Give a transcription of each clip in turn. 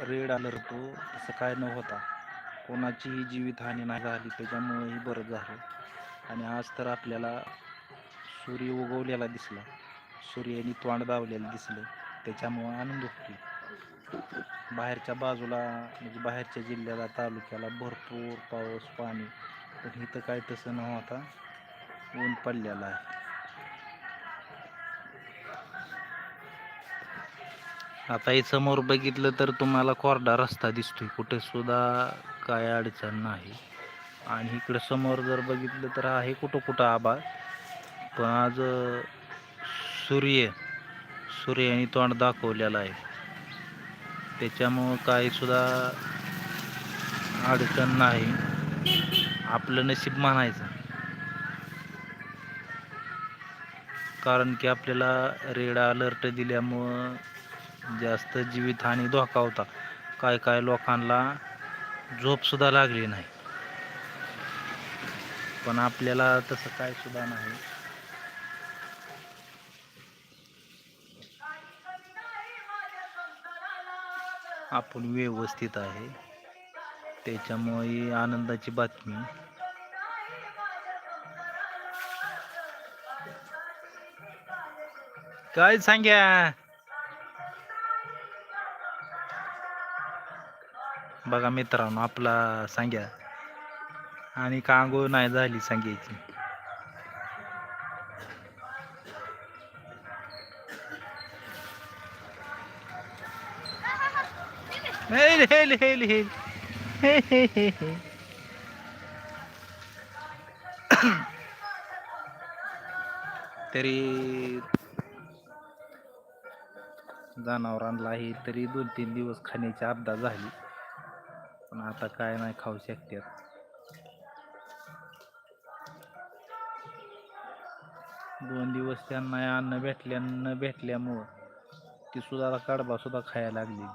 Red alert होतो तसं काय न होता. कोणाचीही जीवितहानी नाही झाली त्याच्यामुळेही बरं झालं. आणि आज तर आपल्याला सूर्य उगवलेला दिसला. सूर्याने तोंड दावलेलं दिसलं. त्याच्यामुळं आनंद होतो बाहेरच्या बाजूला म्हणजे बाहेरच्या जिल्ह्याला तालुक्याला भरपूर पाऊस पाणी. पण इथं काय तसं न होता ऊन पडलेलं आहे. आता हे समोर बघितलं तर तुम्हाला कोरडा रस्ता दिसतोय. कुठे सुद्धा काय अडचण नाही. आणि इकडं समोर जर बघितलं तर आहे कुठं कुठं आबा पण आज सूर्य सूर्याने तोंड दाखवलेलं आहे. त्याच्यामुळं काही सुद्धा अडचण नाही. आपलं नशीब म्हणायचं. कारण की आपल्याला रेड अलर्ट दिल्यामुळं जास्त जीवितहानी धोका होता. काय काय लोकांना झोप सुद्धा लागली नाही. पण आपल्याला तसं काय सुद्धा नाही. आपण व्यवस्थित आहे. त्याच्यामुळे आनंदाची बातमी. काय सांग्या? बघा मित्रांनो आपला सांग्या. आणि कांगो नाही झाली सांग्याची. हेल हेल हेल हेल. हे हे हे हे. तरी जनावरांनाही तरी दोन तीन दिवस खाण्याची आपदा झाली. पण आता काय नाही खाऊ शकतात. दोन दिवस त्यांना अन्न भेटल्या न भेटल्यामुळं ती सुद्धा कडबा सुद्धा खायला लागली.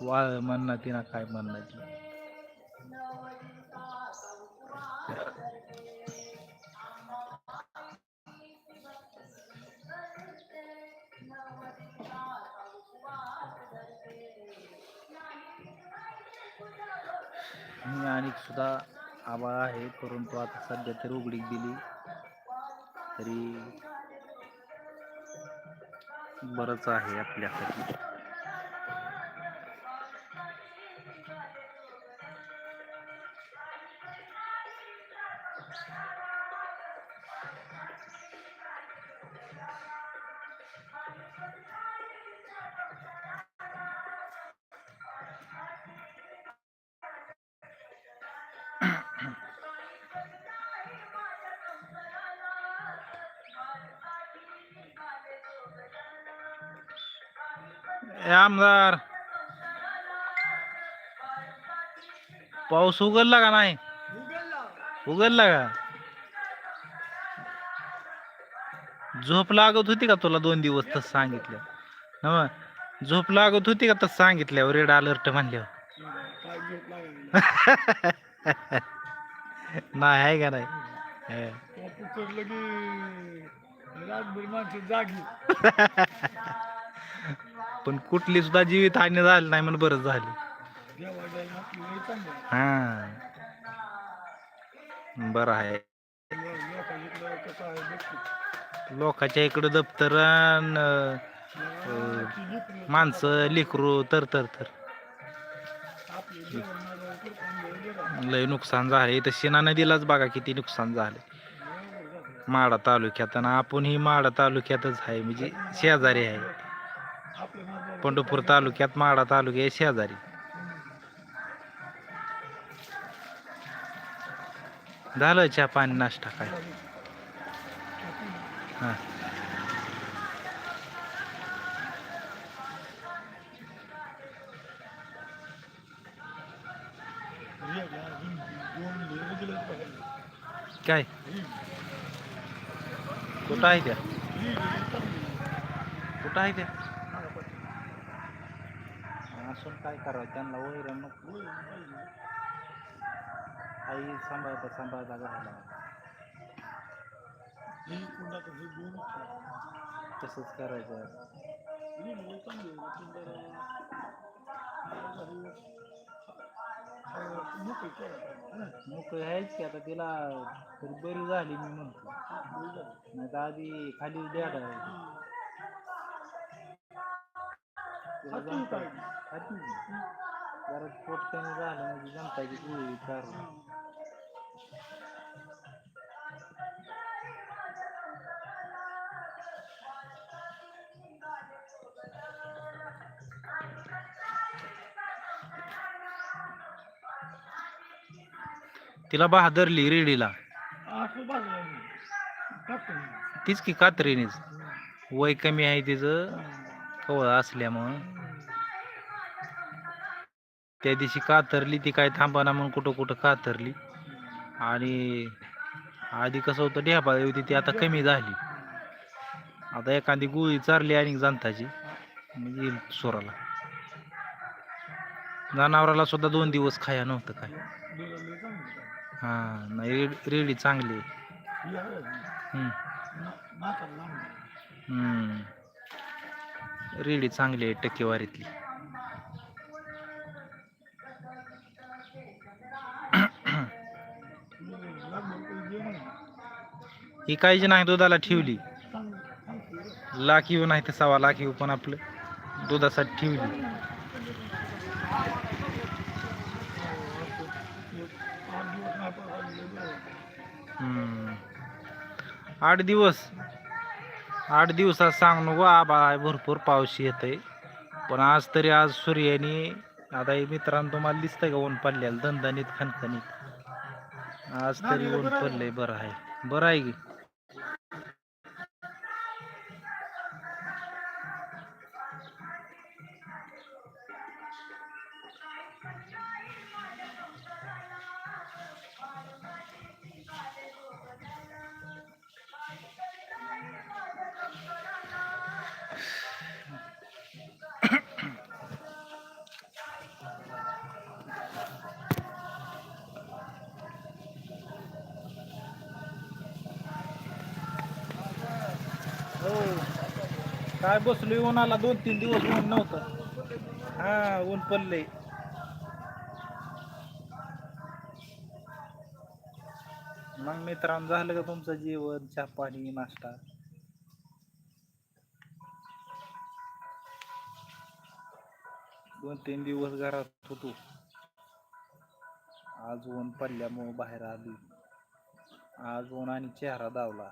वाळ म्हणणार तिनं काय म्हणणार मी आणि सुद्धा आबाळ आहे परंतु आता सध्या तरी उघडीक दिली. तरी बरंच आहे आपल्यासाठी. आमदार. पाऊस उघडला का नाही? उघडला का? झोप लागत होती का तुला दोन दिवस तसं सांगितलं ना झोप लागत होती का तसं सांगितल्यावर? रेड अलर्ट म्हणल्यावर. नाही आहे का नाही? जागी. पण कुठली सुद्धा जीवित हानी झाली नाही म्हणून बरंच झाली. हा. बरं आहे. लोकांच्या इकडं दप्तर माणसं लेकरू तर तर तर. लय नुकसान झाले इथं शिना नदीलाच बघा किती नुकसान झाले माडा तालुक्यात आणि आपण ही माडा तालुक्यातच आहे. म्हणजे शेजारी आहे. पंढरपूर तालुक्यात माडा तालुक्या शेजारी. झालं चहा पाणी नाश्ता काय? हा. काय? कुठं आहे त्या? कुठं आहे त्या? काय करावं? त्यांना वैरण नको. आई सांभाळता सांभाळता घाला तसंच करायचं. मोकळी आहेच की आता तिला तरी बरी झाली मी म्हणतो. नाही तर आधी खाली द्या तिला खाती जमता- काय? खाती की. जरा पोट कमी झालं म्हणजे तिला बहादरली रेडीला. असं बाजूला टाकतो मी. तीच की कात्रीनेच वय कमी आहे तिचं. कवळ असल्यामुळं त्या दिवशी कातरली ती काय थांबाना म्हणून कुठं कुठं कातरली. आणि आधी कसं होतं ढेपाळी होती ती आता कमी झाली. आता एखादी गुळी चारली आणि जाणताची म्हणजे येईल सोराला जनावराला सुद्धा दोन दिवस खाया नव्हतं काय. हां हा नाही रेड- रेडी चांगली आहे. रेडी चांगली आहे टक्केवारीतली. ही काहीच नाही दुधाला ठेवली. लाख येऊ नाही तर सव्वा लाख येऊ पण आपलं दुधासाठी ठेवली. आठ दिवस. आठ दिवसात सांग नको आबा आहे भरपूर पाऊस आहे पण आज तरी आज सूर्याने आता मित्रांनो तुम्हाला दिसतंय का ऊन पडलेलं? दणदणीत खणखणीत. आज तरी ऊन पडलंय बरं आहे. बरं आहे की? काय बसलोय उन्हाला दोन तीन दिवस ऊन नव्हतं. हा ऊन पडलंय. मग मित्रांनो झालं का तुमचं जेवण चहा पाणी नाश्ता? दोन तीन दिवस घरात होतो. आज ऊन पडल्यामुळं बाहेर आली आज ऊन आणि चेहरा दावला.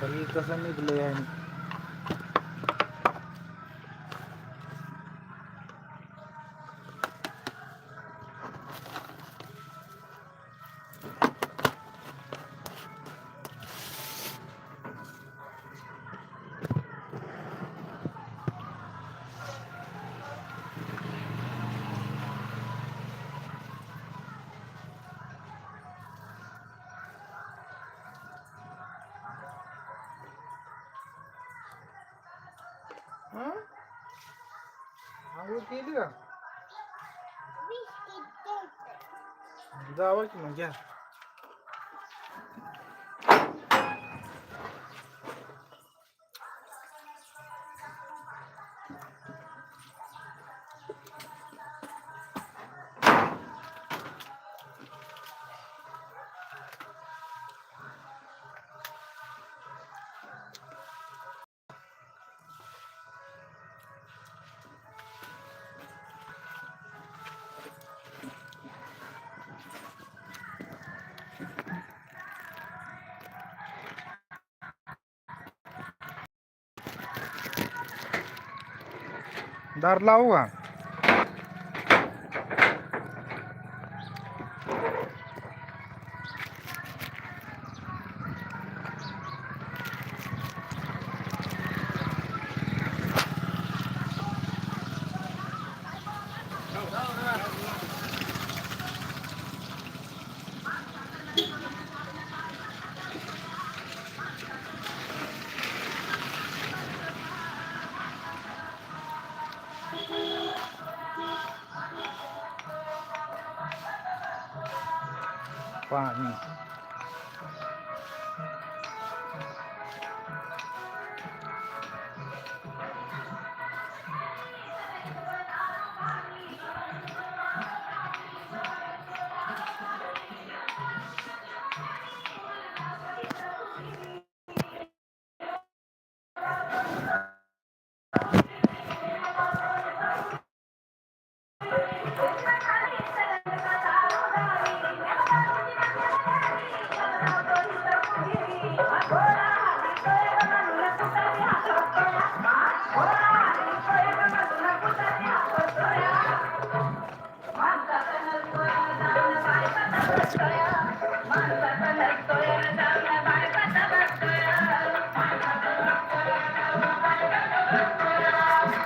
तरी कसं निघलंय आणि आंघोळ केली का जावा की मग घ्या दार लावू का? पाणी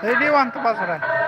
Ready one to